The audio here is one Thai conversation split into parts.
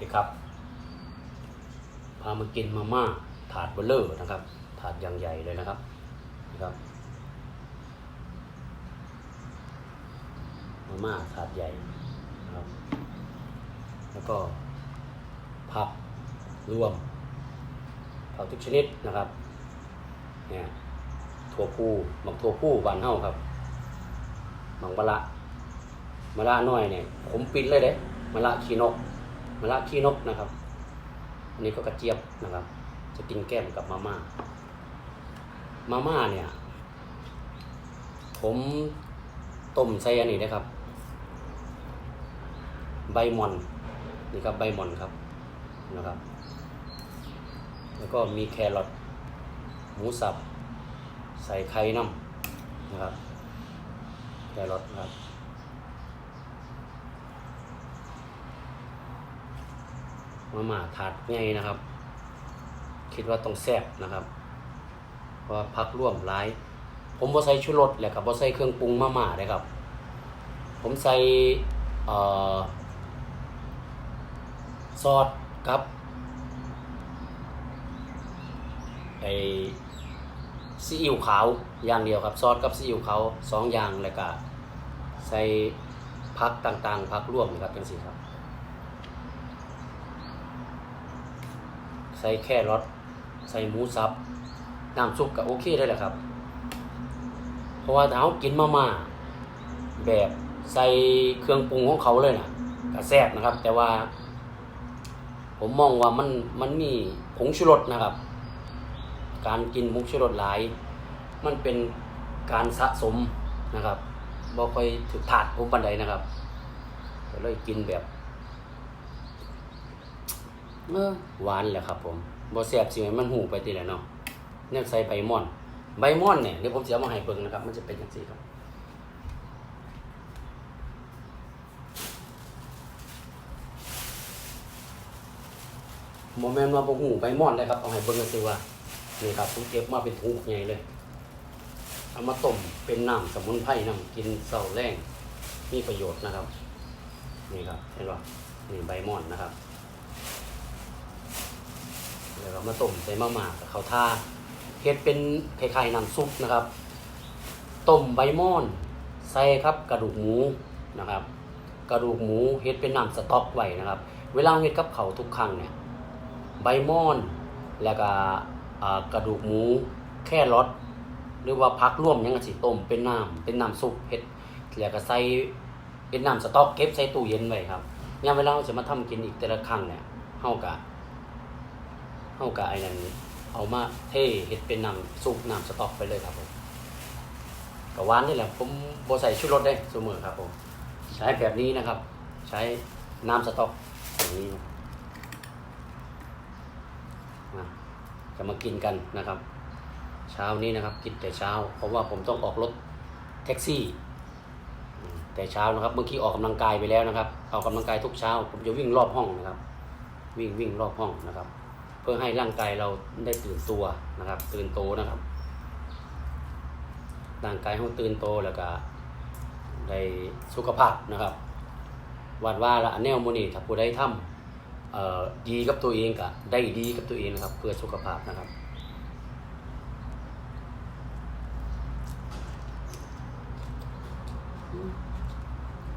ดีครับ พามากินมาม่าถาดเบลเลอร์นะครับ ถาดอย่างใหญ่เลยนะครับนะครับ มาม่าถาดใหญ่นะครับ แล้วก็ผักรวมผักทุกชนิดนะครับ เนี่ยถั่วพูหมักถั่วพูบานเฮาครับหมักมะละมะละน้อยเนี่ยผมปิดเลยเด้มะละขี้นก มะละขี้นกนะครับ อันนี้ก็กระเจี๊ยบนะครับ จะกินแก้มกับมาม่า มาม่าเนี่ย ผมต้มใส่อันนี้นะครับ ใบมอนนี่ครับใบมอนครับนะครับ แล้วก็มีแครอทหมูสับ ใส่ไข่น้ำนะครับแครอทนะครับ มาม่าถาดใหญ่นะครับ คิดว่าต้องแซ่บนะครับ เพราะพักร่วมหลาย ผมบ่ใส่ชูรสแล้วก็บ่ใส่เครื่องปรุงมาม่าเลยครับ ผมใส่เอ่อซอสกับไอซีอิ๊วขาวอย่างเดียวครับซอสกับซีอิ๊วขาวสองอย่างแล้วก็ใส่พักต่างๆพักร่วมนะครับจังซี่ครับ ใส่แค่รสใส่หมูสับน้ำซุปก็โอเคได้แหละครับ เพราะว่าถ้าเขากินมาม่าแบบใส่เครื่องปรุงของเขาเลยนะก็แซ่บนะครับ แต่ว่า ผมมองว่ามันมันมีผงชูรสนะครับ การกินผงชูรสหลาย มันเป็นการสะสมนะครับบ่ค่อยถึกถาดผมปันใดนะครับก็เลยกินแบบ เออหวานแหละครับ ผมบ่แซ่บสิให้มันหูไปทีละเนาะเนี่ยใส่ใบม่อน ใบม่อนเนี่ยเดี๋ยวผมจะเอามาให้เบิ่งนะครับ มันจะเป็นจังซี่ครับโมเมนต์ว่าบ่หูใบม่อนเลยครับเอาให้เบิ่งกันสิว่านี่ครับผมเก็บมาเป็นถุงใหญ่เลยเอามาต้มเป็นน้ำสมุนไพรน้ำกินเสาแรงมีประโยชน์นะครับ นี่ครับเห็นป่ะนี่ใบม่อนนะครับ แล้วก็มาต้มใส่มะม่ากับข้าวท่าเฮ็ดเป็นคล้ายๆน้ำซุปนะครับ ต้มใบม่อนใส่ครับกระดูกหมูนะครับ กระดูกหมูเฮ็ดเป็นน้ำสต๊อกไว้นะครับ เวลาเฮ็ดกับเขาทุกครั้งเนี่ยใบม่อนแล้วก็กระดูกหมูแค่รสหรือว่าพักร่วมยังสิต้มเป็นน้ำเป็นน้ำซุปเฮ็ดแล้วก็ใส่เป็นน้ำสต๊อกเก็บใส่ตู้เย็นไว้ครับยามเวลาเราจะมาทำกินอีกแต่ละครั้งเนี่ยเฮาก็ เฮากะไอ้นั่นเอามาเทเฮ็ดเป็นน้ำซุปน้ำสต๊อกไปเลยครับผมกะหวานนี่แหละผมบ่ใส่ชูรสได้เสมอครับผม ใช้แบบนี้นะครับ ใช้น้ำสต๊อกอย่างนี้นะจะมากินกันนะครับ เช้านี้นะครับ กินแต่เช้า เพราะว่าผมต้องออกรถแท็กซี่ แต่เช้านะครับเมื่อกี้ออกกำลังกายไปแล้วนะครับออกกำลังกายทุกเช้า ผมจะวิ่งรอบห้องนะครับ วิ่งวิ่งรอบห้องนะครับ พื่อให้ร่างกายเราได้ตื่นตัวนะครับ ตื่นโตนะครับร่างกายเราตื่นโตแล้วก็ได้สุขภาพนะครับวัดว่าละอันแนวโมนี่ถ้าผู้ใดทำดีกับตัวเองก็ได้ดีกับตัวเองนะครับ เพื่อสุขภาพนะครับ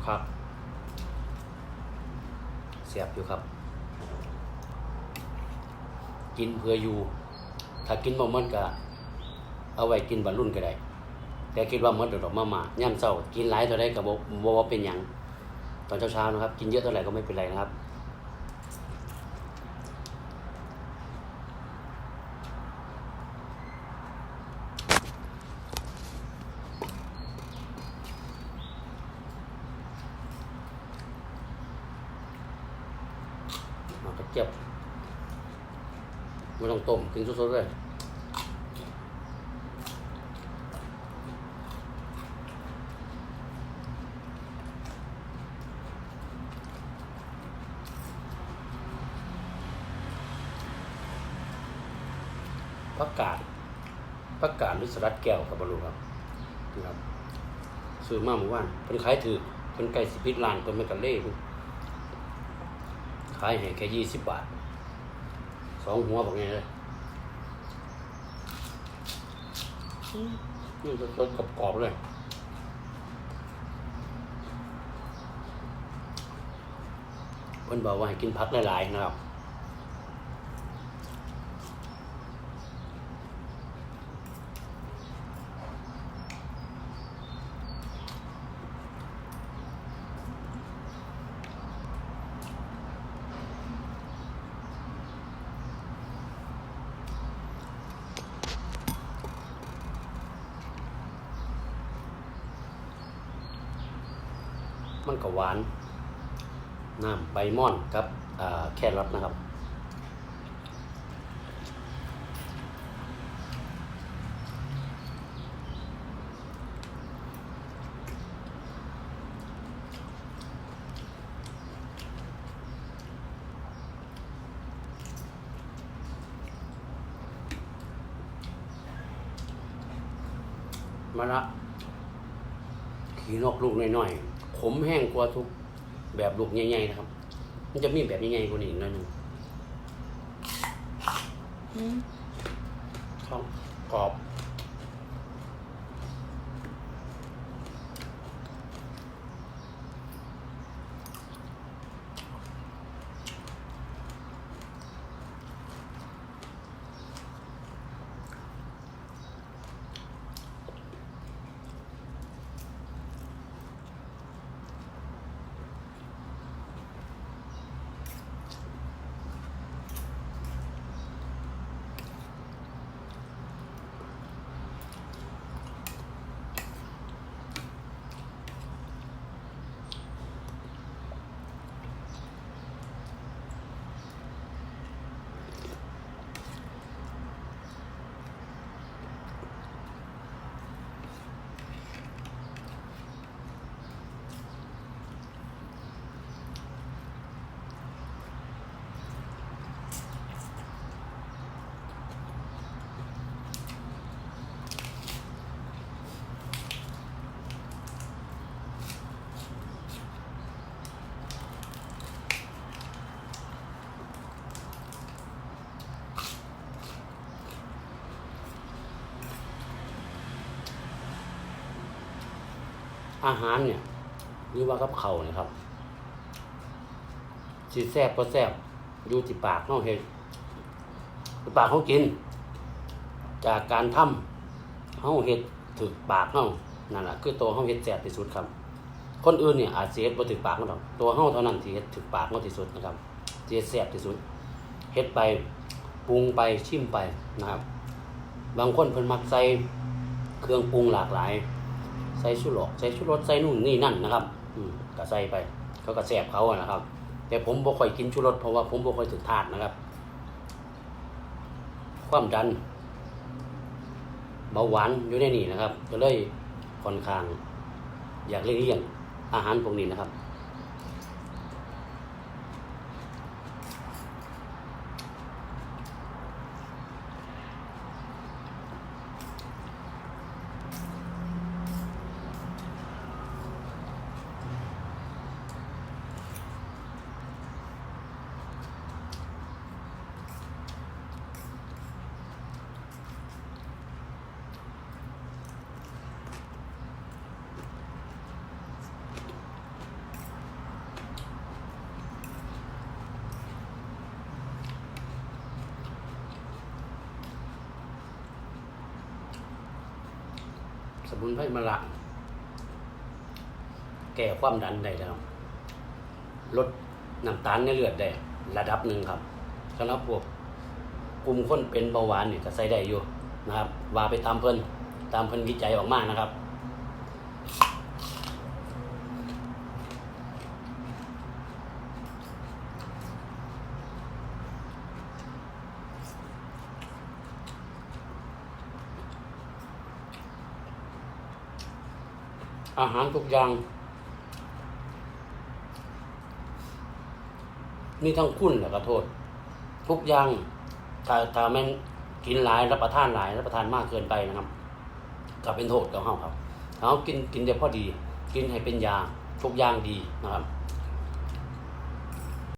ครับ เสียบอยู่ครับ กินเพื่ออยู่ ถ้ากินบ่มันก็เอาไว้กินบรรลุนก็ได้แต่คิดว่ามันเดยวดอกมาหมาย่ำเช้ากินหลายเท่าไรก็บ่บ่ว่าเป็นหยังตอนเช้าๆนะครับ กินเยอะเท่าไหร่ก็ไม่เป็นไรนะครับเอากระเจี๊ยบ ไม่ต้องต้มกินสดๆเลยผักกาดผักกาดหรือสลัดแก้วกับบรูครับนี่ครับซื้อมาเมื่อวานเพิ่นขายถือเพิ่นไก่สิบปิดร้านเพิ่นไม่กันเล่ขายให้แค่ยี่สิบบาท สองหัวบอกไงเลยนี่สดๆกรอบๆเลยเพิ่นบอกว่าให้กินผักหลายๆนะครับ มันก็หวาน น้ำใบม่อนกับแครอทนะครับมาละ ขีนกลูกน้อยๆ ขมแห้งกว่าทุกแบบลูกใหญ่ๆนะครับ มันจะมีแบบใหญ่ๆกว่านี้อีกหน่อยหนึงข้าวกรอบ อาหารเนี่ยหรือว่ากับเขาเนี่ยครับสิแซ่บก็แซ่บอยู่ที่ปากเขาเห็ดปากเขากิน จากการทำเขาเห็ดถึกปากเขานั่นแหละคือตัวเขาเห็ดแซ่บที่สุดครับ คนอื่นเนี่ยอาจสิเฮ็ดบ่ถึกปากเขาดอกตัวเขาเท่านั้นที่เฮ็ดถึกปากเขาที่สุดนะครับที่เฮ็ดแซ่บที่สุดเฮ็ดไปปรุงไปชิมไปนะครับ บางคนเพิ่นมักใส่เครื่องปรุงหลากหลาย ใส่ชูรสใส่ชูรสใส่นู่นนี่นั่นนะครับ อืมก็ใส่ไป เขาก็แสบเขาอะนะครับ แต่ผมบ่ค่อยกินชูรสเพราะว่าผมบ่ค่อยถึงทานนะครับ ความดันเบาหวานอยู่ในนี่นะครับ ก็เลยค่อนข้าง อยากเลี่ยงอาหารพวกนี้นะครับ สมุนไพรมะละแก้ความดันได้แล้วลดน้ำตาลในเลือดได้ระดับหนึ่งครับสำหรับพวกกลุ่มคนเป็นเบาหวานเนี่ยก็ใส่ได้อยู่นะครับ ว่าไปตามเพิ่นตามเพิ่นวิจัยออกมานะครับ อาหารทุกอย่าง นี่ทั้งคุณแหละก็โทษ ทุกอย่างถ้าถ้าแม่นกินหลายรับประทานหลายรับประทานมากเกินไปนะครับก็เป็นโทษกับเฮาครับเฮากินกินแต่พอดี กินให้เป็นยาทุกอย่างดีนะครับ